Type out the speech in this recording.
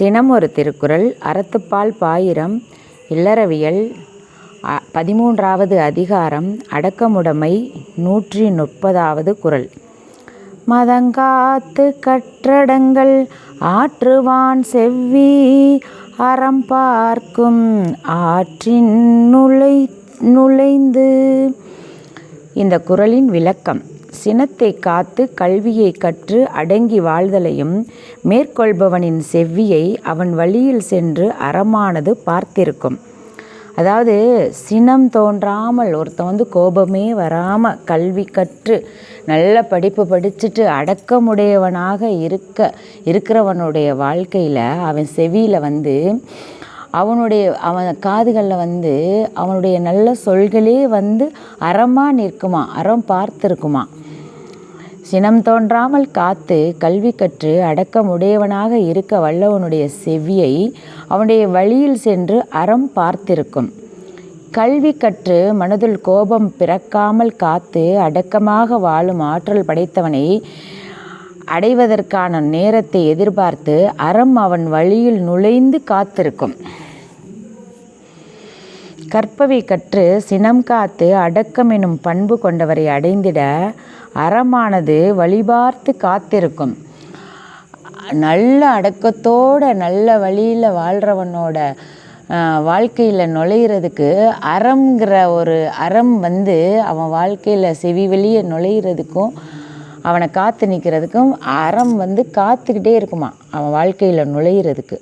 தினம் ஒரு திருக்குறள் அறத்துப்பால் பாயிரம் இல்லறவியல் பதிமூன்றாவது அதிகாரம் அடக்கமுடைமை நூற்றி முப்பதாவது குறள். மதங்காத்து கற்றடங்கள் ஆற்றுவான் செவ்வி அறம் பார்க்கும் ஆற்றின் நுழை நுழைந்து. இந்த குறளின் விளக்கம். சினத்தை காத்து கல்வியை கற்று அடங்கி வாழ்தலையும் மேற்கொள்பவனின் செவ்வியை அவன் வழியில் சென்று அறமானது பார்த்திருக்கும். அதாவது சினம் தோன்றாமல் ஒருத்தன் வந்து கோபமே வராமல் கல்வி கற்று நல்ல படிப்பு படிச்சுட்டு அடக்கமுடையவனாக இருக்க இருக்கிறவனுடைய வாழ்க்கையில் அவன் செவியில் வந்து அவனுடைய அவன் காதுகளில் வந்து அவனுடைய நல்ல சொல்களே வந்து அறமாக நிற்குமா அறம் பார்த்துருக்குமா? சினம் தோன்றாமல் காத்து கல்வி கற்று அடக்கமுடையவனாக இருக்க வல்லவனுடைய செவியை அவனுடைய வழியில் சென்று அறம் பார்த்திருக்கும். கல்வி கற்று மனதில் கோபம் பிறக்காமல் காத்து அடக்கமாக வாழும் ஆற்றல் படைத்தவனை அடைவதற்கான நேரத்தை எதிர்பார்த்து அறம் அவன் வழியில் நுழைந்து காத்திருக்கும். கற்பவை கற்று சினம் காத்து அடக்கம் எனும் பண்பு கொண்டவரை அடைந்திட அறமானது வழிபார்த்து காத்திருக்கும். நல்ல அடக்கத்தோட நல்ல வழியில் வாழ்கிறவனோட வாழ்க்கையில் நுழையிறதுக்கு அறம்ங்கிற ஒரு அறம் வந்து அவன் வாழ்க்கையில் செவி வெளியே நுழையிறதுக்கும் அவனை காத்து நிற்கிறதுக்கும் அறம் வந்து காத்துக்கிட்டே இருக்குமா அவன் வாழ்க்கையில் நுழையிறதுக்கு.